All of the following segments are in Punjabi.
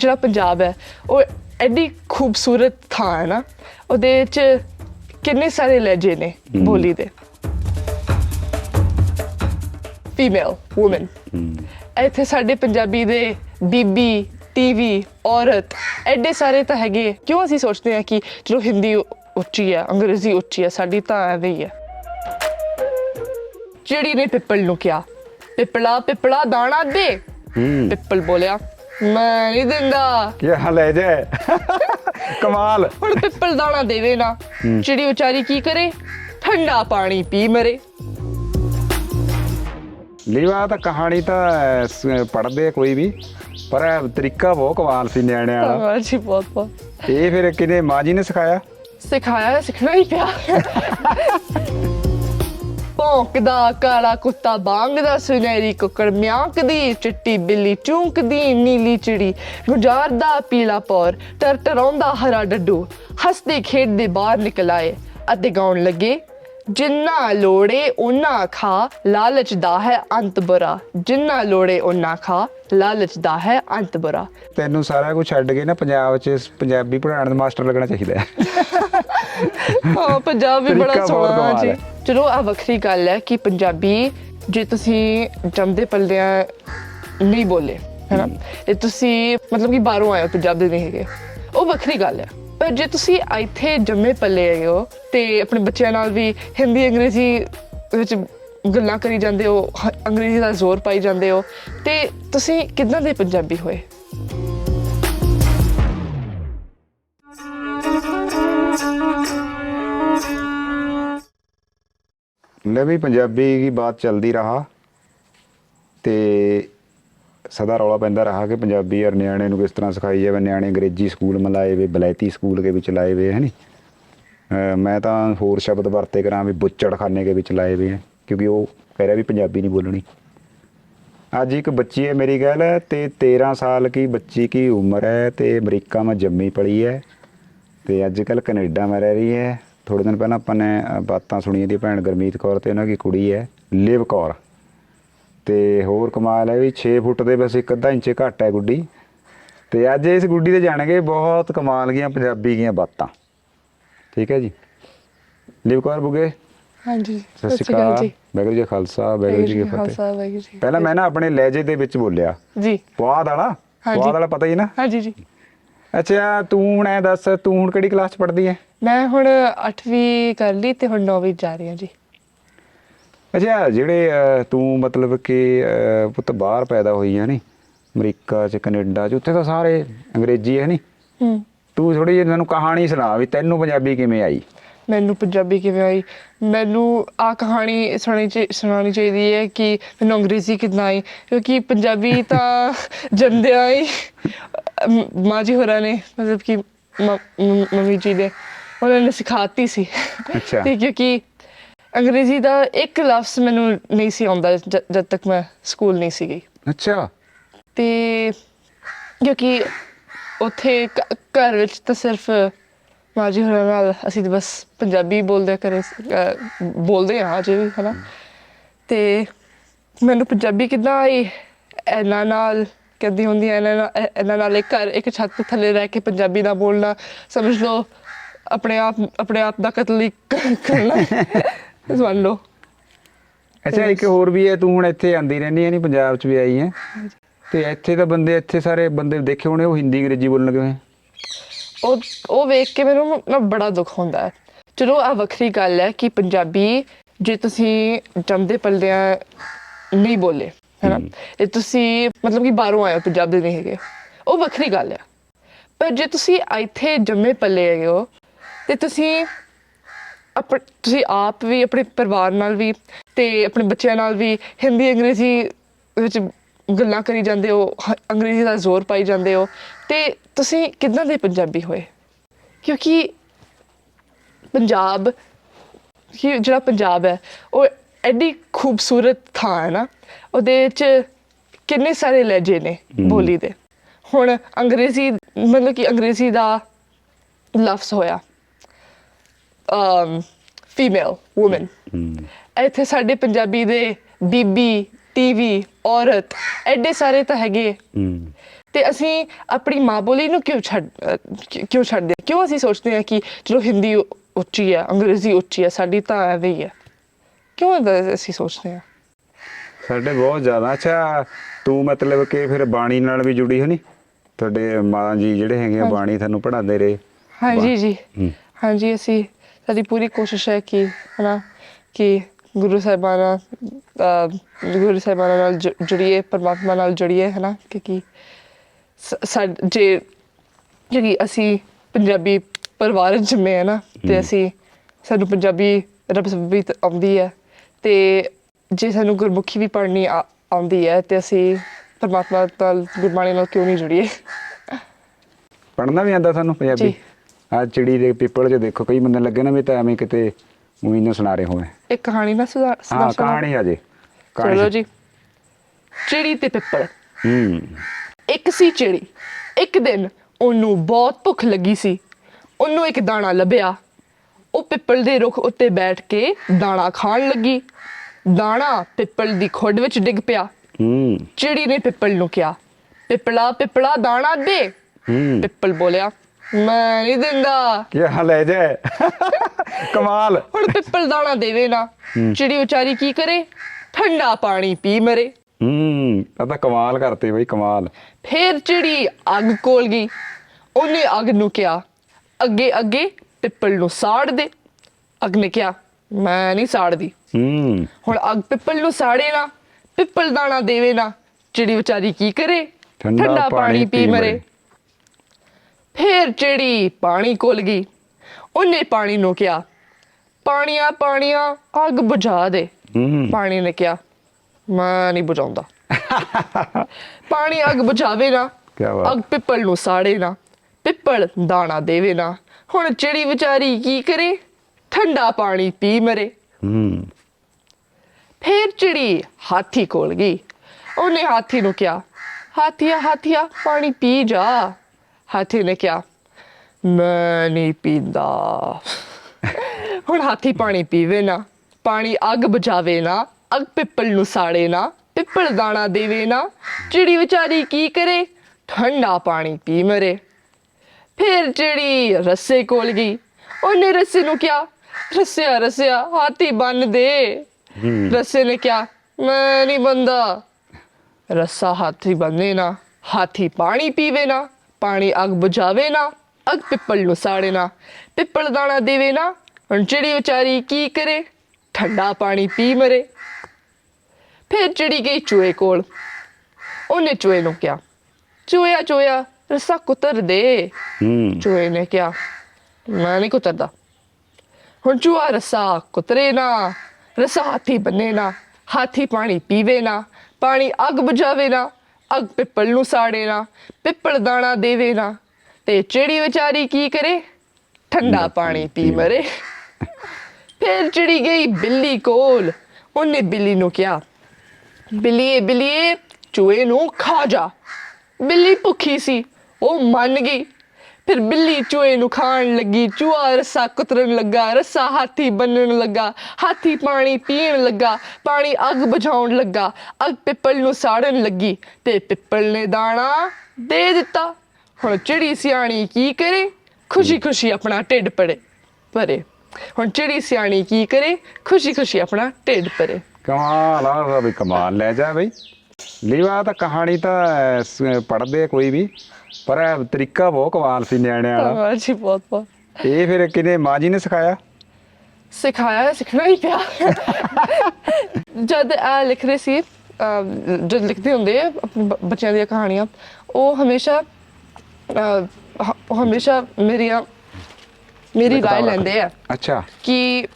ਜਿਹੜਾ ਪੰਜਾਬ ਹੈ ਉਹ ਐਡੀ ਖੂਬਸੂਰਤ ਥਾਂ ਹੈ ਨਾ ਉਹਦੇ ਚ ਕਿੰਨੇ ਸਾਰੇ ਲਹਿਜੇ ਨੇ ਬੋਲੀ ਦੇ। ਫੀਮੇਲ ਔਮਨ ਇੱਥੇ ਸਾਡੇ ਪੰਜਾਬੀ ਦੇ ਬੀਬੀ ਟੀਵੀ ਔਰਤ ਐਡੇ ਸਾਰੇ ਤਾਂ ਹੈਗੇ। ਕਿਉਂ ਅਸੀਂ ਸੋਚਦੇ ਹਾਂ ਕਿ ਚਲੋ ਹਿੰਦੀ ਉੱਚੀ ਹੈ ਅੰਗਰੇਜ਼ੀ ਉੱਚੀ ਹੈ ਸਾਡੀ ਤਾਂ ਐਵੇਂ ਹੀ ਹੈ। ਚਿੜੀ ਨੇ ਪਿੱਪਲ ਨੂੰ ਕਿਹਾ ਪਿੱਪਲਾ ਪਿੱਪਲਾ ਦਾਣਾ ਦੇ। ਪਿੱਪਲ ਬੋਲਿਆ। ਮੈਂ ਨਹੀਂ ਦਿੰਦਾ। ਕੀ ਹਾਲ ਹੈ ਜੇ? ਕਮਾਲ। ਹੁਣ ਪਿੱਪਲ ਦਾਣਾ ਦੇਵੇ ਨਾ ਚਿੜੀ ਵਿਚਾਰੀ ਕੀ ਕਰੇ? ਠੰਡਾ ਪਾਣੀ ਪੀ ਮਰੇ। ਲੀਵਾ ਤਾਂ ਕਹਾਣੀ ਤਾਂ ਪੜਦੇ ਕੋਈ ਵੀ ਪਰ ਤਰੀਕਾ ਬਹੁਤ ਕਮਾਲ ਸੀ ਨਿਆਣਿਆਂ ਵਾਲਾ ਧੰਨਵਾਦ ਜੀ ਬਹੁਤ ਬਹੁਤ। ਇਹ ਫਿਰ ਕਿਨੇ ਮਾਂ ਜੀ ਨੇ ਸਿਖਾਇਆ? ਸਿਖਾਇਆ ਸਿੱਖਣਾ ਹੀ ਪਿਆ। ਭੌਂਕਦਾ ਕਾਲਾ ਕੁੱਤਾ ਬਾਂਗਦਾ ਸੁਨਹਿਰੀ ਕੁੱਕੜ ਮਿਆਂਕਦੀ ਚਿੱਟੀ ਬਿੱਲੀ ਚੂੰਕਦੀ ਨੀਲੀ ਚਿੜੀ ਗੁਜਾਰਦਾ ਪੀਲਾ ਪੌਰ ਟਰਟਰਾਉਂਦਾ ਹਰਾ ਡੱਡੂ ਹੱਸਦੇ ਖੇਡਦੇ ਬਾਹਰ ਨਿਕਲ ਆਏ ਅਤੇ ਗਾਉਣ ਲੱਗੇ ਜਿੰਨਾ ਲੋੜੇ ਉਨਾ ਖਾ ਲਾਲਚ ਦਾ ਹੈ ਅੰਤ ਬੁਰਾ ਜਿੰਨਾ ਲੋੜੇ ਉਨਾ ਖਾ ਲਾਲਚ ਦਾ ਹੈ ਅੰਤ ਬੁਰਾ। ਤੈਨੂੰ ਸਾਰਾ ਕੁਝ ਛੱਡ ਕੇ ਨਾ ਪੰਜਾਬ 'ਚ ਪੰਜਾਬੀ ਪੜ੍ਹਾਉਣ ਦਾ ਮਾਸਟਰ ਲੱਗਣਾ ਚਾਹੀਦਾ ਹੈ। ਹਾਂ ਪੰਜਾਬ ਬੜਾ ਤਰੀਕਾ ਬਹੁਤ ਸੋਹਣਾ ਕਮਾਲ ਜੀ। ਹੈ। ਚਲੋ ਆ ਵੱਖਰੀ ਗੱਲ ਹੈ ਕਿ ਪੰਜਾਬੀ ਜੇ ਤੁਸੀਂ ਜੰਮਦੇ ਪਲਦਿਆਂ ਨਹੀਂ ਬੋਲੇ ਹੈਨਾ? ਤੇ ਤੁਸੀਂ ਮਤਲਬ ਕਿ ਬਾਹਰੋਂ ਆਏ ਹੋ ਪੰਜਾਬ ਦੇ ਨਹੀਂ ਹੈਗੇ। ਉਹ ਵੱਖਰੀ ਗੱਲ ਹੈ। ਪਰ ਜੇ ਤੁਸੀਂ ਇੱਥੇ ਜੰਮੇ ਪਲੇ ਹੈਗੇ ਹੋ ਤੇ ਆਪਣੇ ਬੱਚਿਆਂ ਨਾਲ ਵੀ ਹਿੰਦੀ ਅੰਗਰੇਜ਼ੀ ਵਿੱਚ ਗੱਲਾਂ ਕਰੀ ਜਾਂਦੇ ਹੋ ਹ- ਅੰਗਰੇਜ਼ੀ ਦਾ ਜ਼ੋਰ ਪਾਈ ਜਾਂਦੇ ਹੋ ਤੇ ਤੁਸੀਂ ਕਿੱਦਾਂ ਦੇ ਪੰਜਾਬੀ ਹੋਏ? ਲੈ ਵੀ ਪੰਜਾਬੀ ਦੀ ਬਾਤ ਚੱਲਦੀ ਰਹਾ ਤੇ ਸਦਾ ਰੌਲਾ ਪੈਂਦਾ ਰਹਾ ਕਿ ਪੰਜਾਬੀ ਔਰ ਨਿਆਣੇ ਨੂੰ ਕਿਸ ਤਰ੍ਹਾਂ ਸਿਖਾਈ ਜਾਵੇ, ਨਿਆਣੇ ਅੰਗਰੇਜ਼ੀ ਸਕੂਲ ਮਲਾਏ ਵੇ, ਬਲੈਤੀ ਸਕੂਲ ਕੇ ਵਿੱਚ ਲਾਏ ਵੇ ਹੈ ਨੀ ਮੈਂ ਤਾਂ ਹੋਰ ਸ਼ਬਦ ਵਰਤੇ ਕਰਾਂ ਵੀ ਬੁੱਚੜਖਾਨੇ ਕੇ ਵਿੱਚ ਲਾਏ ਵੇ ਹੈ ਕਿਉਂਕਿ ਉਹ ਕਹਿ ਰਿਹਾ ਵੀ ਪੰਜਾਬੀ ਨਹੀਂ ਬੋਲਣੀ। ਅੱਜ ਇੱਕ ਬੱਚੀ ਹੈ ਮੇਰੀ ਗੱਲ ਹੈ ਤੇ 13 ਸਾਲ ਕੀ ਬੱਚੀ ਕੀ ਉਮਰ ਹੈ, ਤੇ ਅਮਰੀਕਾ ਮੈਂ ਜੰਮੀ ਪੜੀ ਹੈ, ਤੇ ਅੱਜ ਕੱਲ ਕੈਨੇਡਾ ਮੈਂ ਰਹਿ ਰਹੀ ਹੈ। ਥੋੜੇ ਦਿਨ ਪਹਿਲਾਂ ਆਪਾਂ ਨੇ ਬਾਤਾਂ ਸੁਣੀਆਂ ਦੀ ਭੈਣ ਗਰਮੀਤ ਕੌਰ ਤੇ ਉਹਨਾਂ ਦੀ ਕੁੜੀ ਹੈ ਲਿਵ ਕੌਰ। ਤੇ ਹੋਰ ਕਮਾਲ ਹੈ ਵੀ 6 ਫੁੱਟ ਦੇ ਬਸ ਇੱਕ ਅੱਧਾ ਇੰਚ ਘੱਟ ਹੈ ਗੁੱਡੀ। ਤੇ ਅੱਜ ਇਸ ਗੁੱਡੀ ਤੇ ਜਾਣਗੇ ਬਹੁਤ ਕਮਾਲ ਗੀਆਂ ਪੰਜਾਬੀ ਦੀਆਂ ਬਾਤਾਂ। ਠੀਕ ਹੈ ਜੀ? ਲਿਵ ਕੌਰ ਬੁਗੇ? ਹਾਂਜੀ ਸਤਿ ਸ਼੍ਰੀ ਅਕਾਲ ਜੀ। ਕਾ ਖਾਲਸਾ ਵਾਹਿਗੁਰੂ ਜੀ ਕੀ ਫਤਿਹ। ਜੀ ਪਹਿਲਾਂ ਮੈਂ ਨਾ ਆਪਣੇ ਲਹਿਜੇ ਦੇ ਵਿੱਚ ਬੋਲਿਆ। ਜੀ। ਪੁਆਧ ਵਾਲਾ। ਪੁਆਧ ਵਾਲਾ ਪਤਾ ਹੀ ਨਾ? ਹਾਂਜੀ ਜੀ। ਅੱਛਾ ਤੂੰ ਹੁਣ ਐ ਦੱਸ ਤੂੰ ਹੁਣ ਕਿਹੜੀ ਕਲਾਸ ਚ ਪੜ੍ਹਦੀ ਐ ਮੈਂ ਹੁਣ 8ਵੀਂ ਕਰ ਲਈ ਤੇ ਹੁਣ 9ਵੀਂ ਜਾ ਰਹੀ ਹਾਂ ਜੀ। ਅੱਛਾ ਜਿਹੜੇ ਅਹ, ਤੂੰ ਮਤਲਬ ਕਿ ਅਹ, ਪੁੱਤ ਬਾਹਰ ਪੈਦਾ ਹੋਈ ਆ ਨੀ ਅਮਰੀਕਾ ਚ ਕੈਨੇਡਾ ਚ ਉੱਥੇ ਤਾਂ ਸਾਰੇ ਅੰਗਰੇਜ਼ੀ ਹੈ ਨੀ। ਹੂੰ। ਤੂੰ ਥੋੜੀ ਜਿਹੀ ਮੈਨੂੰ ਕਹਾਣੀ ਸੁਣਾ ਵੀ ਤੈਨੂੰ ਪੰਜਾਬੀ ਕਿਵੇਂ ਆਈ? ਮੈਨੂੰ ਪੰਜਾਬੀ ਕਿਵੇਂ ਆਈ? ਮੈਨੂੰ ਆ ਕਹਾਣੀ ਸੁਣਾਣੀ ਚਾਹੀ- ਸੁਣਾਉਣੀ ਚਾਹੀਦੀ ਹੈ ਕਿ ਮੈਨੂੰ ਅੰਗਰੇਜ਼ੀ ਕਿੱਦਾਂ ਆਈ? ਕਿਉਂਕਿ ਪੰਜਾਬੀ ਤਾਂ ਜੰਦਿਆਂ ਹੀ ਅਮ, ਮਾਂ ਜੀ ਹੋਰਾਂ ਨੇ ਮਤਲਬ ਕਿ ਮ- ਮ- ਮੰਮੀ ਜੀ ਨੇ ਉਹਨਾਂ ਨੇ ਸਿਖਾਤੀ ਸੀ। ਅੱਛਾ। ਤੇ ਕਿਉਂਕਿ ਅੰਗਰੇਜ਼ੀ ਦਾ ਇੱਕ ਲਫ਼ਜ਼ ਮੈਨੂੰ ਨਹੀਂ ਸੀ ਆਉਂਦਾ ਜਦ ਤੱਕ ਮੈਂ ਸਕੂਲ ਨਹੀਂ ਸੀ ਗਈ। ਅੱਛਾ। ਤੇ ਕਿਉਂਕਿ ਉੱਥੇ ਘਰ ਵਿੱਚ ਤਾਂ ਸਿਰਫ ਮਾਜੀ ਹੋਰਾਂ ਨਾਲ ਅਸੀਂ ਬਸ ਪੰਜਾਬੀ ਬੋਲਦੇ ਕਰੇ ਬੋਲਦੇ ਹਾਂ ਅਜੇ ਵੀ ਹਨਾ। ਤੇ ਮੈਨੂੰ ਪੰਜਾਬੀ ਕਿੱਦਾਂ ਆਈ? ਇਹਨਾਂ ਨਾਲ ਕਹਿੰਦੀ ਹੁੰਦੀ ਆ, ਇਹਨਾਂ ਨਾਲ ਇਹ- ਇਹਨਾਂ ਨਾਲ ਇੱਕ ਘਰ ਇੱਕ ਛੱਤ ਥੱਲੇ ਰਹਿ ਕੇ ਪੰਜਾਬੀ ਨਾ ਬੋਲਣਾ। ਸਮਝ ਲਓ ਆਪਣੇ ਆਪ ਆਪਣੇ ਆਪ ਦਾ ਕਤਲ ਹੀ ਕਰਨਾ ਸਮਝ ਲਓ। ਅੱਛਾ ਇੱਕ ਹੋਰ ਵੀ ਹੈ ਤੂੰ ਹੁਣ ਇੱਥੇ ਆਂਦੀ ਰਹਿੰਦੀ ਹੈ ਨੀ ਪੰਜਾਬ ਚ ਵੀ ਆਈ ਹੈ। ਤੇ ਇੱਥੇ ਤਾਂ ਬੰਦੇ ਇੱਥੇ ਸਾਰੇ ਬੰਦੇ ਦੇਖੇ ਹੋਣੇ ਉਹ ਹਿੰਦੀ ਅੰਗਰੇਜ਼ੀ ਬੋਲਣ ਹੋਏ ਉਹ ਉਹ ਵੇਖ ਕੇ ਮੈਨੂੰ ਨਾ ਬੜਾ ਦੁੱਖ ਹੁੰਦਾ ਹੈ। ਚਲੋ ਆ ਵੱਖਰੀ ਗੱਲ ਹੈ ਕਿ ਪੰਜਾਬੀ ਜੇ ਤੁਸੀਂ ਜੰਮਦੇ ਪਲਦਿਆਂ ਨਹੀਂ ਬੋਲੇ ਹੈਨਾ? ਤੇ ਤੁਸੀਂ ਮਤਲਬ ਕਿ ਬਾਹਰੋਂ ਆਏ ਹੋ ਪੰਜਾਬ ਦੇ ਨਹੀਂ ਹੈਗੇ। ਉਹ ਵੱਖਰੀ ਗੱਲ ਹੈ। ਪਰ ਜੇ ਤੁਸੀਂ ਇੱਥੇ ਜੰਮੇ ਪਲੇ ਹੈਗੇ ਹੋ ਤੇ ਤੁਸੀਂ ਆਪ ਤੁਸੀਂ ਆਪ ਵੀ ਆਪਣੇ ਪਰਿਵਾਰ ਨਾਲ ਵੀ ਤੇ ਆਪਣੇ ਬੱਚਿਆਂ ਨਾਲ ਵੀ ਹਿੰਦੀ ਅੰਗਰੇਜ਼ੀ ਵਿੱਚ ਗੱਲਾਂ ਕਰੀ ਜਾਂਦੇ ਹੋ ਅੰਗਰੇਜ਼ੀ ਦਾ ਜ਼ੋਰ ਪਾਈ ਜਾਂਦੇ ਹੋ ਤੇ ਤੁਸੀਂ ਕਿੱਦਾਂ ਦੇ ਪੰਜਾਬੀ ਹੋਏ? ਕਿਉਂਕਿ ਪੰਜਾਬ ਕਿ ਜਿਹੜਾ ਪੰਜਾਬ ਹੈ ਉਹ ਐਡੀ ਖੂਬਸੂਰਤ ਥਾਂ ਹੈ ਨਾ ਉਹਦੇ ਚ ਕਿੰਨੇ ਸਾਰੇ ਲਹਿਜੇ ਨੇ ਬੋਲੀ ਦੇ। ਹੁਣ ਅੰਗਰੇਜ਼ੀ ਮਤਲਬ ਕਿ ਅੰਗਰੇਜ਼ੀ ਦਾ ਲਫ਼ਜ਼ ਹੋਇਆ। ਫੀਮੇਲ ਔਮਨ ਇੱਥੇ ਸਾਡੇ ਪੰਜਾਬੀ ਦੇ ਬੀਬੀ ਟੀਵੀ ਔਰਤ ਐਡੇ ਸਾਰੇ ਤਾਂ ਹੈਗੇ। ਹੂੰ। ਤੇ ਅਸੀਂ ਆਪਣੀ ਮਾਂ ਬੋਲੀ ਨੂੰ ਕਿਉਂ ਛੱਡ ਕਿਉਂ ਛੱਡਦੇ? ਹਾਂ? ਕਿਉਂ ਅਸੀਂ ਸੋਚਦੇ ਹਾਂ ਕਿ ਚਲੋ ਹਿੰਦੀ ਉੱਚੀ ਹੈ ਅੰਗਰੇਜ਼ੀ ਉੱਚੀ ਹੈ ਸਾਡੀ ਤਾਂ ਐਵੇਂ ਹੀ ਹੈ ਕਿਉਂ ਅਸੀਂ ਸੋਚਦੇ ਹਾਂ? ਸਾਡੇ ਬਹੁਤ ਜ਼ਿਆਦਾ। ਅੱਛਾ ਤੂੰ ਮਤਲਬ ਕਿ ਫਿਰ ਬਾਣੀ ਨਾਲ ਵੀ ਜੁੜੀ ਹੋਣੀ? ਤੁਹਾਡੇ ਮਾਂ ਜੀ ਜਿਹੜੇ ਹੈਗੇ ਆ। ਬਾਣੀ ਤੁਹਾਨੂੰ ਪੜ੍ਹਾਉਂਦੇ ਰਹੇ। ਹਾਂਜੀ ਜੀ। ਹੂੰ। ਹਾਂਜੀ ਅਸੀਂ ਸਾਡੀ ਪੂਰੀ ਕੋਸ਼ਿਸ਼ ਹੈ ਕਿ ਹਨਾ ਕਿ ਗੁਰੂ ਸਾਹਿਬਾਨਾਂ ਗੁਰੂ ਸਾਹਿਬਾਨਾਂ ਨਾਲ ਜੁੜੀਏ ਪਰਮਾਤਮਾ ਨਾਲ ਜੁੜੀਏ ਹਨਾ ਕਿਉਂਕਿ ਜੇ ਜਿਹੜੀ ਅਸੀਂ ਪੰਜਾਬੀ ਪਰਿਵਾਰ 'ਚ ਜੰਮੇ ਆ ਨਾ ਤੇ ਅਸੀਂ ਸਾਨੂੰ ਪੰਜਾਬੀ ਰੱਬ ਵੀ ਆਉਂਦੀ ਹੈ ਤੇ ਜੇ ਸਾਨੂੰ ਗੁਰਮੁਖੀ ਵੀ ਪੜ੍ਹਨੀ ਆਉਂਦੀ ਹੈ ਤੇ ਅਸੀਂ ਪਰਮਾਤਮਾ ਨਾਲ ਗੁਰਬਾਣੀ ਨਾਲ ਕਿਉਂ ਨਹੀਂ ਜੁੜੀਏ ਪੜ੍ਹਨਾ ਵੀ ਆਂਦਾ ਤੁਹਾਨੂੰ ਪੰਜਾਬੀ। ਆ ਚਿੜੀ ਦੇ ਪਿੱਪਲ 'ਚ ਦੇਖੋ ਕਈ ਬੰਦੇ ਲੱਗੇ ਨਾ ਵੀ ਤਾਂ ਐਵੇਂ ਕਿਤੇ ਉਹੀ ਨੂੰ ਸੁਣਾ ਰਹੇ ਹੋਵੇ ਇੱਕ ਕਹਾਣੀ ਨਾ ਸੁਧਾ ਹਾਂ ਸੁਣਾ ਕਹਾਣੀ ਆ ਜੇ। ਚਲੋ ਜੀ। ਚਿੜੀ ਤੇ ਪਿੱਪਲ। ਹੂੰ। ਇੱਕ ਸੀ ਚਿੜੀ। ਇੱਕ ਦਿਨ ਉਹਨੂੰ ਬਹੁਤ ਭੁੱਖ ਲੱਗੀ ਸੀ। ਉਹਨੂੰ ਇੱਕ ਦਾਣਾ ਲੱਭਿਆ। ਉਹ ਪਿੱਪਲ ਦੇ ਰੁੱਖ ਉੱਤੇ ਬੈਠ ਕੇ ਦਾਣਾ ਖਾਣ ਲੱਗੀ। ਦਾਣਾ ਪਿੱਪਲ ਦੀ ਖੁੱਡ ਵਿੱਚ ਡਿੱਗ ਪਿਆ। ਹੂੰ। ਚਿੜੀ ਨੇ ਪਿੱਪਲ ਨੂੰ ਕਿਹਾ ਪਿੱਪਲਾ ਪਿੱਪਲਾ ਦਾਣਾ ਦੇ। ਹੂੰ। ਪਿੱਪਲ ਬੋਲਿਆ ਮੈਂ ਨਹੀਂ ਦਿੰਦਾ। ਕੀ ਹਾਲ ਹੈ ਜੇ? ਕਮਾਲ। ਹੁਣ ਪਿੱਪਲ ਦਾਣਾ ਦੇਵੇ ਨਾ ਚਿੜੀ ਵਿਚਾਰੀ ਕੀ ਕਰੇ? ਠੰਡਾ ਪਾਣੀ ਪੀ ਮਰੇ। ਹੂੰ ਆ ਤਾਂ ਕਮਾਲ ਕਰਤੇ ਬਈ ਕਮਾਲ। ਫੇਰ ਚਿੜੀ ਅੱਗ ਕੋਲ ਗਈ ਉਹਨੇ ਅੱਗ ਨੂੰ ਕਿਹਾ ਅੱਗੇ ਅੱਗੇ ਪਿੱਪਲ ਨੂੰ ਸਾੜ ਦੇ। ਅੱਗ ਨੇ ਕਿਹਾ ਮੈਂ ਨਹੀਂ ਸਾੜਦੀ। ਹੂੰ। ਹੁਣ ਅੱਗ ਪਿੱਪਲ ਨੂੰ ਸਾੜੇ ਨਾ ਪਿੱਪਲ ਦਾਣਾ ਦੇਵੇ ਨਾ ਚਿੜੀ ਵਿਚਾਰੀ ਕੀ ਕਰੇ? ਠੰਡਾ ਪਾਣੀ ਪੀ ਮਰੇ। ਫੇਰ ਚਿੜੀ ਪਾਣੀ ਕੋਲ ਗਈ ਉਹਨੇ ਪਾਣੀ ਨੂੰ ਕਿਹਾ ਪਾਣੀਆਂ ਪਾਣੀਆਂ ਅੱਗ ਬੁਝਾ ਦੇ। ਪਾਣੀ ਨੇ ਕਿਹਾ ਮੈਂ ਨਹੀਂ ਬੁਝਾਉਂਦਾ। ਪਾਣੀ ਅੱਗ ਬੁਝਾਵੇ ਨਾ। ਅੱਗ ਪਿੱਪਲ ਨੂੰ ਸਾੜੇ ਨਾ ਪਿੱਪਲ ਦਾਣਾ ਦੇਵੇ ਨਾ। ਹੁਣ ਚਿੜੀ ਵਿਚਾਰੀ ਕੀ ਕਰੇ? ਠੰਡਾ ਪਾਣੀ ਪੀ ਮਰੇ। ਹੂੰ। ਫੇਰ ਚਿੜੀ ਹਾਥੀ ਕੋਲ ਗਈ ਉਹਨੇ ਹਾਥੀ ਨੂੰ ਕਿਹਾ ਹਾਥੀਆ ਹਾਥੀਆ ਪਾਣੀ ਪੀ ਜਾ। ਹਾਥੀ ਨੇ ਕਿਹਾ ਮੈਂ ਨਹੀਂ ਪੀਂਦਾ। ਹੁਣ ਹਾਥੀ ਪਾਣੀ ਪੀਵੇ ਨਾ ਪਾਣੀ ਅੱਗ ਬੁਝਾਵੇ ਨਾ ਅੱਗ ਪਿੱਪਲ ਨੂੰ ਸਾੜੇ ਨਾ ਪਿੱਪਲ ਦਾਣਾ ਦੇਵੇ ਨਾ ਚਿੜੀ ਵਿਚਾਰੀ ਕੀ ਕਰੇ? ਠੰਡਾ ਪਾਣੀ ਪੀ ਮਰੇ। ਫਿਰ ਜਿਹੜੀ ਰੱਸੇ ਕੋਲ ਗਈ ਉਹਨੇ ਰੱਸੇ ਨੂੰ ਕਿਹਾ ਰੱਸਿਆ ਰੱਸਿਆ ਹਾਥੀ ਬੰਨ ਦੇ। ਰੱਸੇ ਨੇ ਕਿਹਾ ਮੈਂ ਨਹੀਂ ਬੰਦਾ ਰੱਸਾ ਹਾਥੀ ਬੰਨੇ ਨਾ ਹਾਥੀ ਪਾਣੀ ਪੀਵੇ ਨਾ ਪਾਣੀ ਅੱਗ ਬੁਝਾਵੇ ਨਾ ਅੱਗ ਪਿੱਪਲ ਨੂੰ ਸਾੜੇ ਨਾ ਪਿੱਪਲ ਦਾਣਾ ਦੇਵੇ ਨਾ ਹੁਣ ਚਿੜੀ ਵਿਚਾਰੀ ਕੀ ਕਰੇ? ਠੰਡਾ ਪਾਣੀ ਪੀ ਮਰੇ। ਫਿਰ ਚਿੜੀ ਗਈ ਚੂਹੇ ਕੋਲ। ਉਹਨੇ ਚੂਹੇ ਨੂੰ ਕਿਹਾ ਚੂਹਿਆ ਚੂਹਿਆ ਰੱਸਾ ਕੁਤਰ ਦੇ। ਹੂੰ। ਚੂਹੇ ਨੇ ਕਿਹਾ ਮੈਂ ਨਹੀਂ ਕੁਤਰਦਾ। ਹੁਣ ਚੂਹਾ ਰੱਸਾ ਕੁਤਰੇ ਨਾ ਰੱਸਾ ਹਾਥੀ ਬੰਨੇ ਨਾ ਹਾਥੀ ਪਾਣੀ ਪੀਵੇ ਨਾ ਪਾਣੀ ਅੱਗ ਬੁਝਾਵੇ ਨਾ ਅੱਗ ਪਿੱਪਲ ਨੂੰ ਸਾੜੇ ਨਾ ਪਿੱਪਲ ਦਾਣਾ ਦੇਵੇ ਨਾ ਤੇ ਚਿੜੀ ਵਿਚਾਰੀ ਕੀ ਕਰੇ? ਠੰਡਾ ਪਾਣੀ ਪੀ ਮਰੇ। ਫਿਰ ਚਿੜੀ ਗਈ ਬਿੱਲੀ ਕੋਲ ਉਹਨੇ ਬਿੱਲੀ ਨੂੰ ਕਿਹਾ ਬਿੱਲੀਏ ਬਿੱਲੀਏ ਚੂਹੇ ਨੂੰ ਖਾ ਜਾ। ਬਿੱਲੀ ਭੁੱਖੀ ਸੀ ਉਹ ਮੰਨ ਗਈ। ਫਿਰ ਬਿੱਲੀ ਚੂਹੇ ਨੂੰ ਖਾਣ ਲੱਗੀ, ਚੂਹਾ ਰੱਸਾ ਕੁਤਰਨ ਲੱਗਾ, ਰੱਸਾ ਹਾਥੀ ਬੰਨਣ ਲੱਗਾ, ਹਾਥੀ ਪਾਣੀ ਪੀਣ ਲੱਗਾ, ਪਾਣੀ ਅੱਗ ਬੁਝਾਉਣ ਲੱਗਾ, ਅੱਗ ਪਿੱਪਲ ਨੂੰ ਸਾੜਨ ਲੱਗੀ ਤੇ ਪਿੱਪਲ ਨੇ ਦਾਣਾ ਦੇ ਦਿੱਤਾ। ਹੁਣ ਚਿੜੀ ਸਿਆਣੀ ਕੀ ਕਰੇ? ਖੁਸ਼ੀ ਖੁਸ਼ੀ ਆਪਣਾ ਢਿੱਡ ਪੜੇ ਭਰੇ। ਹੁਣ ਚਿੜੀ ਸਿਆਣੀ ਕੀ ਕਰੇ? ਖੁਸ਼ੀ ਖੁਸ਼ੀ ਆਪਣਾ ਢਿੱਡ ਭਰੇ। ਕਮਾਲ ਆ ਤਾਂ ਕਮਾਲ, ਲੈ ਜਾ ਬਈ। ਲੀਵਾ ਤਾਂ ਕਹਾਣੀ ਤਾਂ ਪੜਦੇ ਕੋਈ ਵੀ। ਪਰ ਇਹ ਤਰੀਕਾ ਬਹੁਤ ਕਮਾਲ ਸੀ ਨਿਆਣਿਆਂ ਵਾਲਾ। ਧੰਨਵਾਦ ਜੀ ਬਹੁਤ ਬਹੁਤ। ਇਹ ਫਿਰ ਕਿਨੇ ਮਾਂ ਜੀ ਨੇ ਸਿਖਾਇਆ? ਸਿਖਾਇਆ ਹੈ, ਸਿੱਖਣਾ ਹੀ ਪਿਆ। ਜਦ ਆ ਲਿਖ ਰਹੇ ਸੀ ਜਦ ਲਿਖਦੇ ਹੁੰਦੇ ਆ ਆਪਣੇ ਬ- ਬੱਚਿਆਂ ਦੀਆਂ ਕਹਾਣੀਆਂ ਉਹ ਹਮੇਸ਼ਾ ਹ- ਉਹ ਹਮੇਸ਼ਾ ਮੇਰੀਆਂ ਮੇਰੀ ਰਾਏ ਲੈਂਦੇ ਆ ਅੱਛਾ। ਕਿ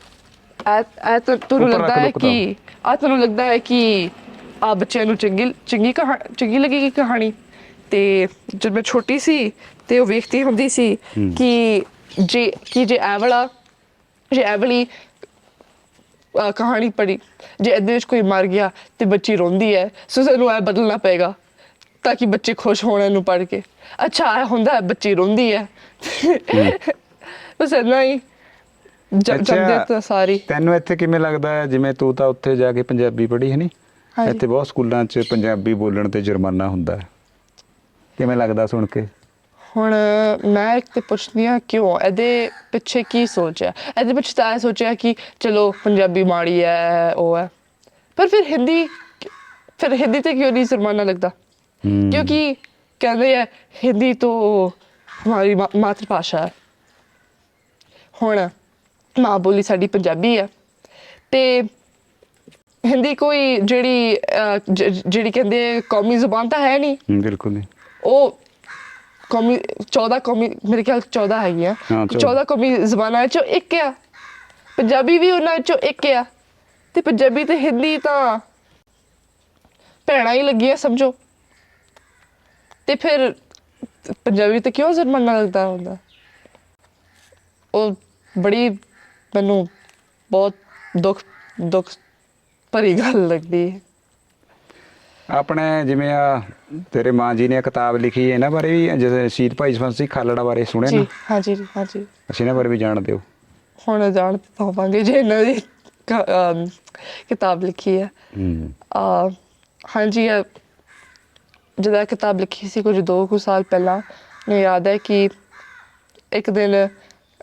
ਆ ਤੁਹਾਨੂੰ ਉੱਪਰ ਲੱਗਦਾ ਹੈ ਕਿ ਆ ਤੁਹਾਨੂੰ ਲੱਗਦਾ ਹੈ ਕਿ ਆ ਬੱਚਿਆਂ ਨੂੰ ਚੰਗੀ ਚੰਗੀ ਕਹਾ ਚੰਗੀ ਲੱਗੇਗੀ ਕਹਾਣੀ? ਤੇ ਜਦ ਮੈਂ ਛੋਟੀ ਸੀ ਤੇ ਉਹ ਵੇਖਦੀ ਹੁੰਦੀ ਸੀ ਕਿ ਜੇ ਕਿ ਜੇ ਇਹ ਵਾਲਾ ਜੇ ਇਹ ਵਾਲੀ ਅਹ ਕਹਾਣੀ ਪੜੀ ਜੇ ਇਹਦੇ ਵਿੱਚ ਕੋਈ ਮਰ ਗਿਆ ਤੇ ਬੱਚੀ ਰੋਂਦੀ ਹੈ ਸੋ ਸਾਨੂੰ ਇਹ ਬਦਲਣਾ ਪਏਗਾ ਤਾਂ ਕਿ ਬੱਚੇ ਖੁਸ਼ ਹੋਣ ਇਹਨੂੰ ਪੜ ਕੇ। ਅੱਛਾ ਇਹ ਹੁੰਦਾ ਹੈ ਬੱਚੀ ਰੋਂਦੀ ਹੈ। ਬਸ ਇੰਨਾ ਹੀ। ਜ- ਜੰਮਦੇ ਤਾਂ ਸਾਰੀ। ਤੈਨੂੰ ਇੱਥੇ ਕਿਵੇਂ ਲੱਗਦਾ ਹੈ? ਜਿਵੇਂ ਤੂੰ ਤਾਂ ਉੱਥੇ ਜਾ ਕੇ ਪੰਜਾਬੀ ਪੜ੍ਹੀ ਹੈ ਨੀ? ਹਾਂਜੀ। ਇੱਥੇ ਬਹੁਤ ਸਕੂਲਾਂ 'ਚ ਪੰਜਾਬੀ ਬੋਲਣ ਤੇ ਜੁਰਮਾਨਾ ਹੁੰਦਾ ਹੈ। ਕਿਵੇਂ ਲੱਗਦਾ ਸੁਣ ਕੇ? ਹੁਣ ਮੈਂ ਇੱਕ ਤੇ ਪੁੱਛਦੀ ਆ ਕਿਉਂ? ਇਹਦੇ ਪਿੱਛੇ ਕੀ ਸੋਚ ਹੈ ਇਹਦੇ ਪਿੱਛੇ ਤਾਂ ਸੋਚਿਆ ਕਿ ਚਲੋ ਪੰਜਾਬੀ ਮਾੜੀ ਹੈ ਉਹ ਹੈ ਪਰ ਫਿਰ ਹਿੰਦੀ ਫਿਰ ਹਿੰਦੀ ਤੇ ਕਿਉਂ ਨਹੀਂ ਸ਼ਰਮਾਨਾ ਲੱਗਦਾ? ਕਿਉਂਕਿ ਕਹਿੰਦੇ ਆ ਹਿੰਦੀ ਤੋਂ ਹਮਾਰੀ ਮਾਤਰ ਭਾਸ਼ਾ ਹੈ ਹੁਣ ਮਾਂ ਬੋਲੀ ਸਾਡੀ ਪੰਜਾਬੀ ਹੈ ਤੇ ਹਿੰਦੀ ਕੋਈ ਜਿਹੜੀ ਜਿਹੜੀ ਕਹਿੰਦੇ ਕੌਮੀ ਜ਼ੁਬਾਨ ਤਾਂ ਹੈ ਨਹੀਂ। ਬਿਲਕੁਲ ਨਹੀਂ। ਉਹ ਕੌਮੀ 14 ਕੌਮੀ ਮੇਰੇ ਖਿਆਲ 14 ਹੈਗੀਆਂ। ਹਾਂ, 14 14 ਕੌਮੀ ਜ਼ੁਬਾਨਾਂ ਚੋਂ ਇੱਕ ਆ। ਪੰਜਾਬੀ ਵੀ ਉਹਨਾਂ ਚੋਂ ਇੱਕ ਆ। ਤੇ ਪੰਜਾਬੀ ਤੇ ਹਿੰਦੀ ਤਾਂ ਭੈਣਾਂ ਹੀ ਲੱਗੀਆਂ ਸਮਝੋ। ਤੇ ਫਿਰ ਪੰਜਾਬੀ ਤੇ ਕਿਉਂ ਜ਼ੁਰਮਾਨਾ ਲੱਗਦਾ ਹੁੰਦਾ? ਉਹ ਬੜੀ ਮੈਨੂੰ ਬਹੁਤ ਦੁੱਖ ਦੁੱਖ ਭਰੀ ਗੱਲ ਲੱਗਦੀ ਹੈ। ਆਪਣੇ ਜਿਵੇਂ ਆ ਤੇਰੇ ਮਾਂ ਜੀ ਨੇ ਕਿਤਾਬ ਲਿਖੀ ਹੈ ਇਹਨਾਂ ਬਾਰੇ ਵੀ ਜਿਵੇਂ ਸ਼ਹੀਦ ਭਾਈ ਜਸਵੰਤ ਸਿੰਘ ਖਾਲੜਾ ਬਾਰੇ ਸੁਣਿਆ ਨਾ? ਜੀ ਹਾਂਜੀ ਜੀ, ਹਾਂਜੀ। ਅਸੀਂ ਇਹਨਾਂ ਬਾਰੇ ਵੀ ਜਾਣਦੇ ਹੋ ਹੁਣ ਜਾਣ ਪਾਵਾਂਗੇ ਜੇ ਇਹਨਾਂ ਦੀ ਕ- ਅਮ, ਕਿਤਾਬ ਲਿਖੀ ਹੈ। ਹੂੰ। ਆ ਹਾਂਜੀ ਇਹ ਜਦੋਂ ਇਹ ਕਿਤਾਬ ਲਿਖੀ ਸੀ ਕੁਝ ਦੋ ਕੁ ਸਾਲ ਪਹਿਲਾਂ ਮੈਨੂੰ ਯਾਦ ਹੈ ਕਿ ਇੱਕ ਦਿਨ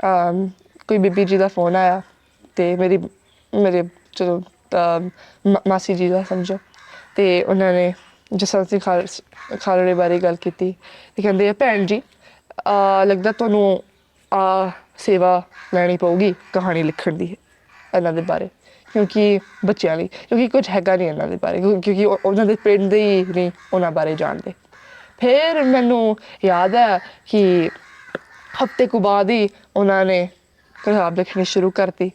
ਅਮ, ਕੋਈ ਬੀਬੀ ਜੀ ਦਾ ਫੋਨ ਆਇਆ ਤੇ ਮੇਰੀ ਮੇਰੇ ਚਲੋ ਅਮ, ਮਾ- ਮਾਸੀ ਜੀ ਦਾ ਸਮਝੋ। ਤੇ ਉਹਨਾਂ ਨੇ ਜਸਵੰਤ ਸਿੰਘ ਖਾਲ ਖਾਲੜੇ ਬਾਰੇ ਗੱਲ ਕੀਤੀ। ਤੇ ਕਹਿੰਦੇ ਆ ਭੈਣ ਜੀ ਆ ਲੱਗਦਾ ਤੁਹਾਨੂੰ ਆ ਸੇਵਾ ਲੈਣੀ ਪਊਗੀ ਕਹਾਣੀ ਲਿਖਣ ਦੀ ਇਹਨਾਂ ਦੇ ਬਾਰੇ। ਕਿਉਂਕਿ ਬੱਚਿਆਂ ਲਈ ਕਿਉਂਕਿ ਕੁਝ ਹੈਗਾ ਨਹੀਂ ਇਹਨਾਂ ਦੇ ਬਾਰੇ ਕਿਉਂ- ਕਿਉਂਕਿ ਉਹ- ਉਹਨਾਂ ਦੇ ਪਿੰਡ ਦੇ ਹੀ ਨਹੀਂ ਉਹਨਾਂ ਬਾਰੇ ਜਾਣਦੇ। ਫਿਰ ਮੈਨੂੰ ਯਾਦ ਹੈ ਕਿ ਹਫ਼ਤੇ ਕੁ ਬਾਅਦ ਹੀ ਉਹਨਾਂ ਨੇ ਕਿਤਾਬ ਲਿਖਣੀ ਸ਼ੁਰੂ ਕਰਤੀ।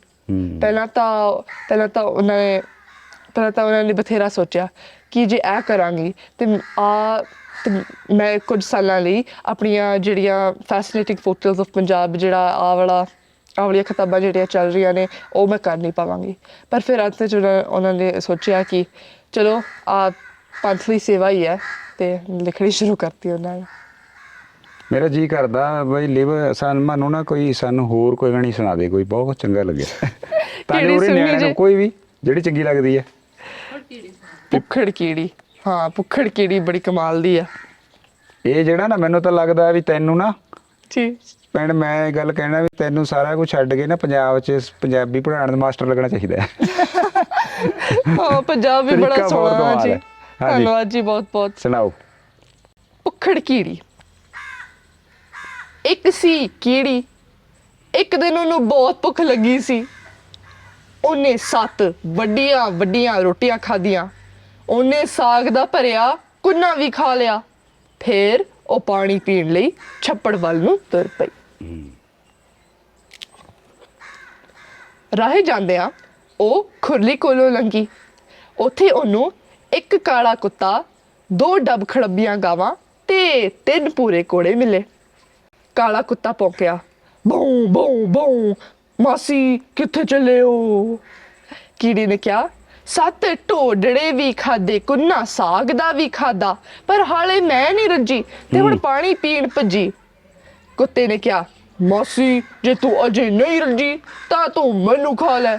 ਪਹਿਲਾਂ ਤਾਂ ਪਹਿਲਾਂ ਤਾਂ ਉਹਨਾਂ ਨੇ ਪਹਿਲਾਂ ਤਾਂ ਉਹਨਾਂ ਨੇ ਬਥੇਰਾ ਸੋਚਿਆ ਕਿ ਜੇ ਇਹ ਕਰਾਂਗੀ ਤੇ ਆ ਮੈਂ ਕੁਝ ਸਾਲਾਂ ਲਈ ਆਪਣੀਆਂ ਜਿਹੜੀਆਂ ਫੈਸੀਨੇਟਿੰਗ ਫੋਟੋਜ਼ ਆਫ ਪੰਜਾਬ ਜਿਹੜਾ ਆ ਵਾਲਾ ਆਹ ਵਾਲੀਆਂ ਕਿਤਾਬਾਂ ਜਿਹੜੀਆਂ ਚੱਲ ਰਹੀਆਂ ਨੇ ਉਹ ਮੈਂ ਕਰ ਨਹੀਂ ਪਾਵਾਂਗੀ। ਪਰ ਫਿਰ ਅੰਤ ਚ ਉਹਨਾਂ- ਨੇ ਸੋਚਿਆ ਕਿ ਚਲੋ ਆ ਪੰਥਲੀ ਸੇਵਾ ਹੀ ਹੈ ਤੇ ਲਿਖਣੀ ਸ਼ੁਰੂ ਕਰਤੀ ਉਹਨਾਂ ਨੇ। ਮੇਰਾ ਜੀ ਕਰਦਾ ਬਈ ਲਿਵ ਸਾਨੂੰ ਮੈਨੂੰ ਨਾ ਕੋਈ ਸਾਨੂੰ ਹੋਰ ਕੋਈ ਗਾਣੀ ਸੁਣਾ ਦੇ ਕੋਈ ਬਹੁਤ ਚੰਗਾ ਲੱਗਿਆ। ਤਾਂ ਕਿਹੜੀ ਉਰੇ ਸੁਣਨੀ ਨਿਆਣਿਆਂ ਨੂੰ ਜੇ? ਕੋਈ ਵੀ ਜਿਹੜੀ ਚੰਗੀ ਲੱਗਦੀ ਹੈ। ਭੁੱਖੜ ਕੀੜੀ। ਹਾਂ ਭੁੱਖੜ ਕੀੜੀ ਬੜੀ ਕਮਾਲ ਦੀ ਆ। ਇਹ ਜਿਹੜਾ ਨਾ ਮੈਨੂੰ ਤਾਂ ਲੱਗਦਾ ਵੀ ਤੈਨੂੰ ਨਾ ਜੀ। ਪਿੰਡ ਮੈਂ ਇਹ ਗੱਲ ਕਹਿਣਾ ਵੀ ਤੈਨੂੰ ਸਾਰਾ ਕੁਝ ਛੱਡ ਕੇ ਨਾ ਪੰਜਾਬ 'ਚ ਪੰਜਾਬੀ ਪੜ੍ਹਾਉਣ ਦਾ ਮਾਸਟਰ ਲੱਗਣਾ ਚਾਹੀਦਾ ਹੈ। ਹਾਂ ਪੰਜਾਬ ਵੀ ਤਰੀਕਾ ਬੜਾ ਬਹੁਤ ਸੋਹਣਾ ਕਮਾਲ ਜੀ। ਹੈ। ਹਾਂਜੀ। ਧੰਨਵਾਦ ਜੀ ਬਹੁਤ ਬਹੁਤ। ਸੁਣਾਓ। ਭੁੱਖੜ ਕੀੜੀ। ਇੱਕ ਸੀ ਕੀੜੀ। ਇੱਕ ਦਿਨ ਉਹਨੂੰ ਬਹੁਤ ਭੁੱਖ ਲੱਗੀ ਸੀ। ਉਹਨੇ ਸੱਤ ਵੱਡੀਆਂ ਵੱਡੀਆਂ ਰੋਟੀਆਂ ਖਾਧੀਆਂ। ਉਹਨੇ ਸਾਗ ਦਾ ਭਰਿਆ, ਕੁੰਨਾ ਵੀ ਖਾ ਲਿਆ। ਫੇਰ ਉਹ ਪਾਣੀ ਪੀਣ ਲਈ ਛੱਪੜ ਵੱਲ ਨੂੰ ਤੁਰ ਪਈ। ਰਾਹੇ ਜਾਂਦਿਆਂ ਉਹ ਖੁਰਲੀ ਕੋਲੋਂ ਲੰਗੀ ਉੱਥੇ ਉਹਨੂੰ ਇੱਕ ਕਾਲਾ ਕੁੱਤਾ, ਦੋ ਡੱਬ ਖੜੱਬੀਆਂ ਗਾਵਾਂ ਤੇ ਤਿੰਨ ਪੂਰੇ ਕੋੜੇ ਮਿਲੇ। ਕਾਲਾ ਕੁੱਤਾ ਪੌਕਿਆ ਬੌਂ ਬੌਂ ਬੌਂ ਮਾਸੀ ਕਿੱਥੇ ਚੱਲੇ ਹੋ ਕੀੜੀ ਨੇ ਕਿਹਾ ਸੱਤ ਢੋਡੜੇ ਵੀ ਖਾਦੇ ਕੁੰਨਾ ਸਾਗ ਦਾ ਵੀ ਖਾਦਾ ਪਰ ਹਾਲੇ ਮੈਂ ਨਹੀਂ ਰੱਜੀ ਤੇ ਹੁਣ ਪਾਣੀ ਪੀਣ ਭੱਜੀ। ਕੁੱਤੇ ਨੇ ਕਿਹਾ ਮਾਸੀ ਜੇ ਤੂੰ ਅਜੇ ਨਹੀਂ ਰੱਜੀ ਤਾਂ ਤੂੰ ਮੈਨੂੰ ਖਾ ਲੈ।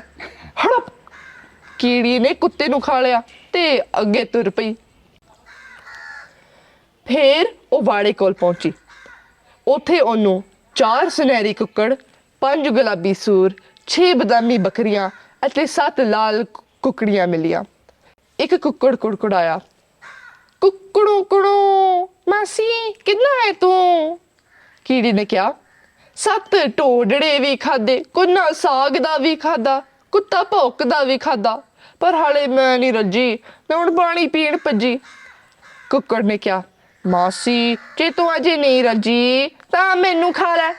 ਹੜਪ! ਕੀੜੀ ਨੇ ਕੁੱਤੇ ਨੂੰ ਖਾ ਲਿਆ ਤੇ ਅੱਗੇ ਤੁਰ ਪਈ। ਫੇਰ ਉਹ ਵਾੜੇ ਕੋਲ ਪਹੁੰਚੀ। ਉੱਥੇ ਉਹਨੂੰ ਚਾਰ ਸੁਨਹਿਰੀ ਕੁੱਕੜ ਪੰਜ ਗੁਲਾਬੀ ਸੂਰ ਛੇ ਬਦਾਮੀ ਬੱਕਰੀਆਂ ਅਤੇ ਸੱਤ ਲਾਲ ਕੁੱਕੜੀਆਂ ਮਿਲੀਆਂ। ਇੱਕ ਕੁੱਕੜ ਕੁੜਕੁੜਾਇਆ, ਕੁੱਕੜੂ ਕੁੜੂ, ਮਾਸੀ ਕਿੰਨਾ ਹੈ ਤੂੰ? ਕੀੜੀ ਨੇ ਕਿਹਾ, ਸੱਤ ਢੋਡੜੇ ਵੀ ਖਾਦੇ ਕੁੰਨਾ ਸਾਗ ਦਾ ਵੀ ਖਾਦਾ ਕੁੱਤਾ ਭੌਂਕਦਾ ਵੀ ਖਾਦਾ ਪਰ ਹਾਲੇ ਮੈਂ ਨਹੀਂ ਰੱਜੀ, ਮੈਂ ਹੁਣ ਪਾਣੀ ਪੀਣ ਭੱਜੀ। ਕੁੱਕੜ ਨੇ ਕਿਹਾ, ਮਾਸੀ, ਜੇ ਤੂੰ ਅਜੇ ਨਹੀਂ ਰੱਜੀ, ਤਾਂ ਮੈਨੂੰ ਖਾ ਲੈ।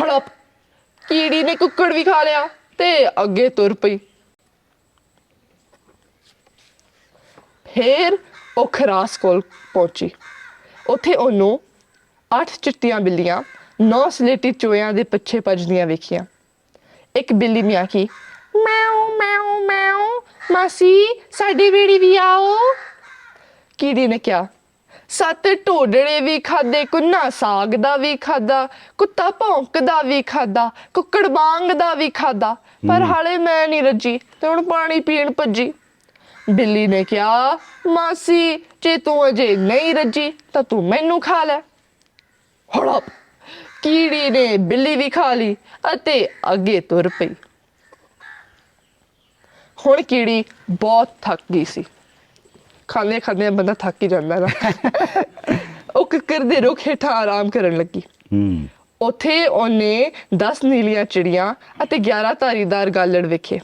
ਹੜਪ, ਕੀੜੀ ਨੇ ਕੁੱਕੜ ਵੀ ਖਾ ਲਿਆ ਤੇ ਅੱਗੇ ਤੁਰ ਪਈ। ਫੇਰ ਉਹ ਖਰਾਸ ਕੋਲ ਪਹੁੰਚੀ। ਉੱਥੇ ਉਹਨੂੰ ਅੱਠ ਚਿੱਟੀਆਂ ਬਿੱਲੀਆਂ ਨੌ ਸਲੇਟੀ ਚੋਇਆਂ ਦੇ ਪਿੱਛੇ ਭੱਜਦੀਆਂ ਵੇਖੀਆਂ। ਇੱਕ ਬਿੱਲੀ ਮਿਆਕੀ ਮੈਉ ਮੈਉ ਮੈਉ ਮਾਸੀ ਸਾਡੀ ਬੇੜੀ ਵੀ ਆਓ। ਕੀੜੀ ਨੇ ਕਿਹਾ ਸੱਤ ਢੋਡੜੇ ਵੀ ਖਾਦੇ ਕੁੰਨਾ ਸਾਗ ਦਾ ਵੀ ਖਾਦਾ ਕੁੱਤਾ ਭੌਂਕਦਾ ਵੀ ਖਾਦਾ ਕੁੱਕੜ ਬਾਂਗ ਦਾ ਵੀ ਖਾਦਾ ਪਰ ਹਾਲੇ ਮੈਂ ਨਹੀਂ ਰੱਜੀ ਤੇ ਹੁਣ ਪਾਣੀ ਪੀਣ ਭੱਜੀ। ਬਿੱਲੀ ਨੇ ਕਿਹਾ ਮਾਸੀ ਜੇ ਤੂੰ ਅਜੇ ਨਹੀਂ ਰੱਜੀ ਤਾਂ ਤੂੰ ਮੈਨੂੰ ਖਾ ਲੈ। ਹੜਪ ਕੀੜੀ ਨੇ ਬਿੱਲੀ ਵੀ ਖਾ ਲਈ ਅਤੇ ਅੱਗੇ ਤੁਰ ਪਈ। ਹੁਣ ਕੀੜੀ ਬਹੁਤ ਥੱਕ ਗਈ ਸੀ। ਖਾਂਦੇ ਖਾਂਦੇ ਬੰਦਾ ਥੱਕ ਹੀ ਜਾਂਦਾ ਨਾ। ਉਹ ਕਿੱਕਰ ਦੇ ਰੁੱਖ ਹੇਠਾਂ ਆਰਾਮ ਕਰਨ ਲੱਗੀ। ਹੂੰ। ਉਥੇ ਉਹਨੇ 10 ਨੀਲੀਆਂ ਚਿੜੀਆਂ ਅਤੇ 11 ਧਾਰੀਦਾਰ ਗਾਲੜ ਵੇਖੇ।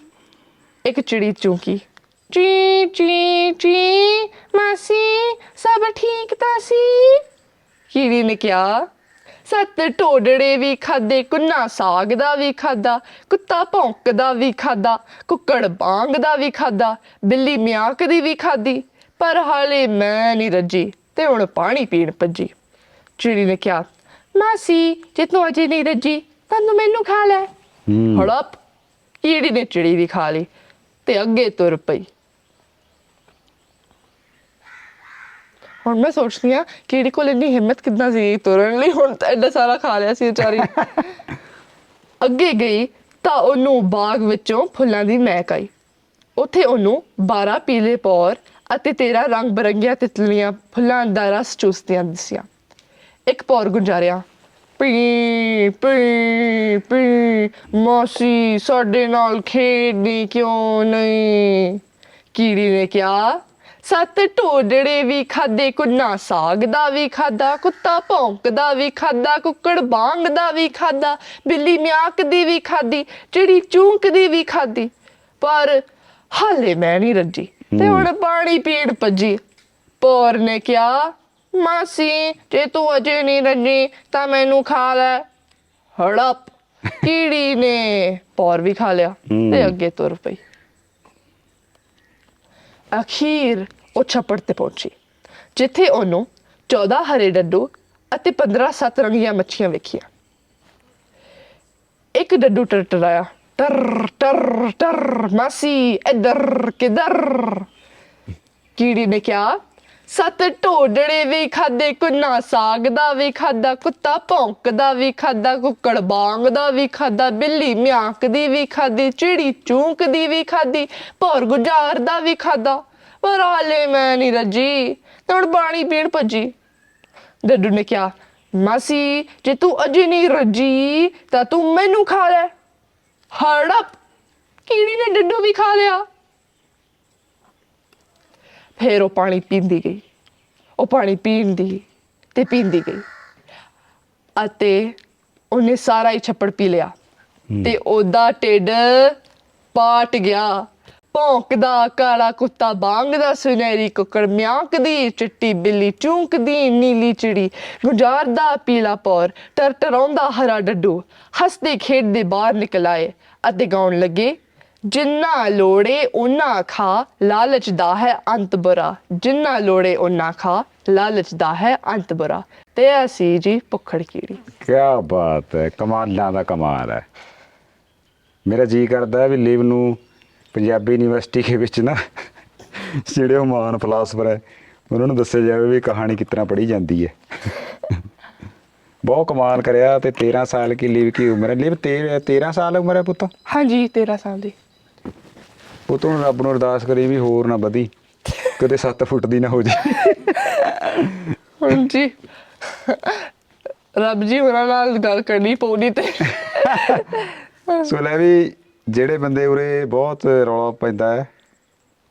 ਇੱਕ ਚਿੜੀ ਚੂਕੀ ਚੀ ਚੀ ਚੀ ਮਾਸੀ ਸਭ ਠੀਕ ਤਾਂ ਸੀ ਕੀੜੀ ਨੇ ਕਿਹਾ? ਸੱਤ ਢੋਡੜੇ ਵੀ ਖਾਦੇ ਕੁੰਨਾ ਸਾਗ ਦਾ ਵੀ ਖਾਦਾ ਕੁੱਤਾ ਭੌਂਕਦਾ ਵੀ ਖਾਦਾ ਕੁੱਕੜ ਬਾਂਗ ਦਾ ਵੀ ਖਾਦਾ ਬਿੱਲੀ ਮਿਆਕ ਦੀ ਵੀ ਖਾਦੀ ਪਰ ਹਾਲੇ ਮੈਂ ਨਹੀਂ ਰੱਜੀ ਤੇ ਹੁਣ ਪਾਣੀ ਪੀਣ ਭੱਜੀ। ਚਿੜੀ ਨੇ ਕਿਹਾ ਮਾਸੀ ਜੇ ਤੂੰ ਅਜੇ ਨਹੀਂ ਰੱਜੀ ਤਾਂ ਤੂੰ ਮੈਨੂੰ ਖਾ ਲੈ। ਹੜਪ ਕੀੜੀ ਨੇ ਚਿੜੀ ਵੀ ਖਾ ਲਈ ਤੇ ਅੱਗੇ ਤੁਰ ਪਈ। ਹੁਣ ਮੈਂ ਸੋਚਦੀ ਆ ਕੀੜੀ ਕੋਲ ਇੰਨੀ ਹਿੰਮਤ ਕਿੱਦਾਂ ਸੀ ਤੁਰਨ ਲਈ? ਹੁਣ ਤਾਂ ਐਡਾ ਸਾਰਾ ਖਾ ਲਿਆ ਸੀ ਵਿਚਾਰੀ। ਅੱਗੇ ਗਈ ਤਾਂ ਉਹਨੂੰ ਬਾਗ ਵਿੱਚੋਂ ਫੁੱਲਾਂ ਦੀ ਮਹਿਕ ਆਈ। ਉੱਥੇ ਉਹਨੂੰ 12 ਪੀਲੇ ਪੌਰ ਅਤੇ 13 ਰੰਗ ਬਰੰਗੀਆਂ ਤਿਤਲੀਆਂ ਫੁੱਲਾਂ ਦਾ ਰਸ ਚੂਸਦੀਆਂ ਦਿਸੀਆਂ। ਇੱਕ ਪੌਰ ਗੁੰਜਾਰਿਆ ਪੀ ਪੀ ਪੀ ਮਾਸੀ ਸਾਡੇ ਨਾਲ ਖੇਡਦੀ ਕਿਉਂ ਨਹੀਂ? ਕੀੜੀ ਨੇ ਕਿਹਾ ਸੱਤ ਢੋਡੜੇ ਵੀ ਖਾਦੇ ਕੁੰਨਾ ਸਾਗ ਦਾ ਵੀ ਖਾਦਾ ਕੁੱਤਾ ਭੌਂਕਦਾ ਵੀ ਖਾਦਾ ਕੁੱਕੜ ਬਾਂਗਦਾ ਵੀ ਖਾਦਾ ਬਿੱਲੀ ਮਿਆਕ ਦੀ ਵੀ ਖਾਦੀ ਚਿੜੀ ਚੂੰਕਦੀ ਵੀ ਖਾਦੀ ਪਰ ਹਾਲੇ ਮੈਂ ਨਹੀਂ ਰੱਜੀ ਤੇ ਹੁਣ ਪਾਣੀ ਪੀਣ ਭੱਜੀ। ਪੌਰ ਨੇ ਕਿਹਾ ਮਾਸੀ ਜੇ ਤੂੰ ਅਜੇ ਨਹੀਂ ਰੱਜੀ ਤਾਂ ਮੈਨੂੰ ਖਾ ਲੈ। ਹੜਪ। ਕੀੜੀ ਨੇ ਪੌਰ ਵੀ ਖਾ ਲਿਆ ਤੇ ਅੱਗੇ ਤੁਰ ਪਈ। ਅਖੀਰ ਉਹ ਛੱਪੜ ਤੇ ਪਹੁੰਚੀ, ਜਿੱਥੇ ਉਹਨੂੰ 14 ਹਰੇ ਡੱਡੂ ਅਤੇ 15 ਸੱਤ ਰੰਗੀਆਂ ਮੱਛੀਆਂ ਵੇਖੀਆਂ। ਇੱਕ ਡੱਡੂ ਟਰਟਰਾਇਆ, ਟਰ ਟਰ ਟਰ, ਮਾਸੀ, ਇੱਧਰ, ਕਿਧਰ? ਕੀੜੀ ਨੇ ਕਿਹਾ ਸੱਤ ਢੋਡੜੇ ਵੀ ਖਾਦੇ, ਕੁੰਨਾ ਸਾਗ ਦਾ ਵੀ ਖਾਦਾ, ਕੁੱਤਾ ਭੌਂਕਦਾ ਵੀ ਖਾਦਾ, ਕੁੱਕੜ ਬਾਂਗਦਾ ਵੀ ਖਾਦਾ, ਬਿੱਲੀ ਮਿਆਕਦੀ ਵੀ ਖਾਦੀ, ਚਿੜੀ ਚੂੰਕਦੀ ਵੀ ਖਾਦੀ, ਭੌਰ ਗੁਜਾਰਦਾ ਵੀ ਖਾਦਾ। ਪਰ ਹਾਲੇ ਮੈਂ ਨਹੀਂ ਰੱਜੀ ਤੇ ਹੁਣ ਪਾਣੀ ਪੀਣ ਭੱਜੀ। ਡੱਡੂ ਨੇ ਕਿਹਾ, ਮਾਸੀ, ਜੇ ਤੂੰ ਅਜੇ ਨਹੀਂ ਰੱਜੀ ਤਾਂ ਤੂੰ ਮੈਨੂੰ ਖਾ ਲੈ। ਹੜਪ! ਕੀੜੀ ਨੇ ਡੱਡੂ ਵੀ ਖਾ ਲਿਆ। ਫਿਰ ਉਹ ਪਾਣੀ ਪੀਂਦੀ ਗਈ। ਉਹ ਪਾਣੀ ਪੀਂਦੀ ਤੇ ਪੀਂਦੀ ਗਈ। ਅਤੇ ਉਹਨੇ ਸਾਰਾ ਹੀ ਛੱਪੜ ਪੀ ਲਿਆ। ਤੇ ਉਹਦਾ ਢਿੱਡ ਪਾਟ ਗਿਆ। ਭੌਂਕਦਾ ਕਾਲਾ ਕੁੱਤਾ ਬਾਂਗਦਾ ਸੁਨਹਿਰੀ ਕੁੱਕੜ ਮਿਆਂਕਦੀ ਚਿੱਟੀ ਬਿੱਲੀ ਚੂੰਕਦੀ ਨੀਲੀ ਚਿੜੀ ਗੁਜਾਰਦਾ ਪੀਲਾ ਪੌਰ ਟਰਟਰਾਉਂਦਾ ਹਰਾ ਡੱਡੂ ਹੱਸਦੇ ਖੇਡਦੇ ਬਾਹਰ ਨਿਕਲ ਆਏ ਅਤੇ ਗਾਉਣ ਲੱਗੇ। ਜਿੰਨਾ ਲੋੜੇ ਉਨਾ ਖਾ ਲਾਲਚ ਦਾ ਹੈ ਅੰਤ ਬੁਰਾ। ਜਿੰਨਾ ਲੋੜੇ ਉਨਾ ਖਾ ਲਾਲਚ ਦਾ ਹੈ ਅੰਤ ਬੁਰਾ। ਤੇ ਅਸੀਂ ਜੀ ਭੁੱਖੜ ਕੀੜੀ। ਕੀ ਬਾਤ ਹੈ ਕਮਾਲਾਂ ਦਾ ਕਮਾਲ ਹੈ। ਮੇਰਾ ਜੀ ਕਰਦਾ ਵੀ ਲਿਵ ਨੂੰ ਪੰਜਾਬੀ ਯੂਨੀਵਰਸਿਟੀ ਦੇ ਵਿੱਚ ਨਾ ਜਿਹੜੇ ਉਹ ਮਹਾਨ ਫਲਸਫਰ ਹੈ ਉਹਨਾਂ ਨੂੰ ਦੱਸਿਆ ਜਾਵੇ ਵੀ ਕਹਾਣੀ ਕਿਸ ਤਰ੍ਹਾਂ ਪੜ੍ਹੀ ਜਾਂਦੀ ਹੈ। ਬਹੁਤ ਕਮਾਲ ਕਰਿਆ ਤੇ 13 ਸਾਲ ਕੀ ਲਿਵ ਕੀ ਉਮਰ ਹੈ? ਲਿਵ 13 ਸਾਲ ਉਮਰ ਹੈ ਪੁੱਤ? ਹਾਂਜੀ 13 ਸਾਲ ਦੀ। ਪੁੱਤ ਨੂੰ ਰੱਬ ਨੂੰ ਅਰਦਾਸ ਕਰੀ ਵੀ ਹੋਰ ਨਾ ਵਧੀ। ਕਦੇ 7 ਫੁੱਟ ਦੀ ਨਾ ਹੋ ਜੇ। ਹੁਣ ਜੀ ਰੱਬ ਜੀ ਉਹਨਾਂ ਨਾਲ ਗੱਲ ਕਰਨੀ ਪਊਗੀ ਤੇ। ਸੋ ਲੈ ਵੀ ਜਿਹੜੇ ਬੰਦੇ ਉਰੇ ਬਹੁਤ ਰੌਲਾ ਪੈਂਦਾ ਹੈ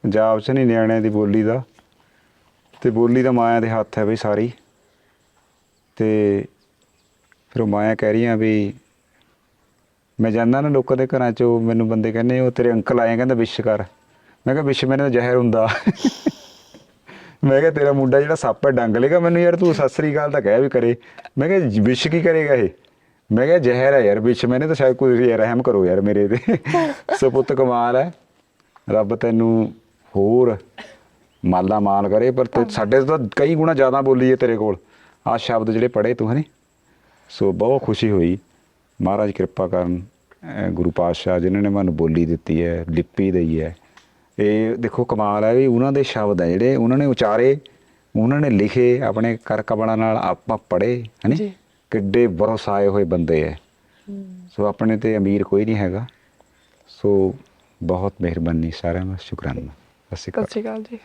ਪੰਜਾਬ 'ਚ ਨਹੀਂ ਨਿਆਣਿਆਂ ਦੀ ਬੋਲੀ ਦਾ। ਤੇ ਬੋਲੀ ਦਾ ਮਾਇਆ ਦੇ ਹੱਥ ਹੈ ਬਈ ਸਾਰੀ। ਤੇ ਫਿਰ ਉਹ ਮਾਇਆ ਕਹਿ ਰਹੀਆਂ ਵੀ ਮੈਂ ਜਾਂਦਾ ਨਾ ਲੋਕਾਂ ਦੇ ਘਰਾਂ 'ਚ ਉਹ ਮੈਨੂੰ ਬੰਦੇ ਕਹਿੰਦੇ ਉਹ ਤੇਰੇ ਅੰਕਲ ਆਏ ਕਹਿੰਦਾ ਵਿਸ਼ ਕਰ। ਮੈਂ ਕਿਹਾ ਵਿਸ਼ ਮੈਨੇ ਤਾਂ ਜ਼ਹਿਰ ਹੁੰਦਾ। ਮੈਂ ਕਿਹਾ ਤੇਰਾ ਮੁੰਡਾ ਜਿਹੜਾ ਸੱਪ ਹੈ ਡੰਗ ਲੇਗਾ ਮੈਨੂੰ ਯਾਰ ਤੂੰ ਸਤਿ ਸ੍ਰੀ ਅਕਾਲ ਤਾਂ ਕਹਿ ਵੀ ਕਰੇ। ਮੈਂ ਕਿਹਾ ਵਿਸ਼ ਕੀ ਕਰੇਗਾ ਇਹ? ਮੈਂ ਕਿਹਾ ਜ਼ਹਿਰ ਹੈ ਯਾਰ ਵਿਸ਼ ਮੈਨੇ ਤਾਂ ਸ਼ਾਇਦ ਕੋਈ ਯਾਰ ਰਹਿਮ ਕਰੋ ਯਾਰ ਮੇਰੇ ਤੇ। ਸੋ ਪੁੱਤ ਕਮਾਲ ਹੈ। ਰੱਬ ਤੈਨੂੰ ਹੋਰ ਮਾਲਾ ਮਾਲ ਕਰੇ ਪਰ ਤੇ ਸਾਡੇ ਤੋਂ ਕਈ ਗੁਣਾ ਜ਼ਿਆਦਾ ਬੋਲੀ ਹੈ ਤੇਰੇ ਕੋਲ। ਆ ਸ਼ਬਦ ਜਿਹੜੇ ਪੜ੍ਹੇ ਤੂੰ ਹਨੇ? ਸੋ ਬਹੁਤ ਖੁਸ਼ੀ ਹੋਈ। ਮਹਾਰਾਜ ਕਿਰਪਾ ਕਰਨ। ਗੁਰੂ ਪਾਤਸ਼ਾਹ ਜਿਨ੍ਹਾਂ ਨੇ ਮੈਨੂੰ ਬੋਲੀ ਦਿੱਤੀ ਹੈ ਲਿਪੀ ਦਈ ਹੈ। ਇਹ ਦੇਖੋ ਕਮਾਲ ਹੈ ਵੀ ਉਹਨਾਂ ਦੇ ਸ਼ਬਦ ਹੈ ਜਿਹੜੇ ਉਹਨਾਂ ਨੇ ਉਚਾਰੇ ਉਹਨਾਂ ਨੇ ਲਿਖੇ ਆਪਣੇ ਕਰ ਕਬਲਾਂ ਨਾਲ ਆਪਾਂ ਪੜ੍ਹੇ ਹਨੇ। ਕਿੱਡੇ ਬਰਸਾਏ ਹੋਏ ਬੰਦੇ ਹੈ। ਸੋ ਆਪਣੇ ਤੇ ਅਮੀਰ ਕੋਈ ਨਹੀਂ ਹੈਗਾ। ਸੋ ਬਹੁਤ ਮਿਹਰਬਾਨੀ ਸਾਰਿਆਂ ਦਾ ਸ਼ੁਕਰਾਨਾ। ਸਤਿ ਸ਼੍ਰੀ ਅਕਾਲ ਜੀ।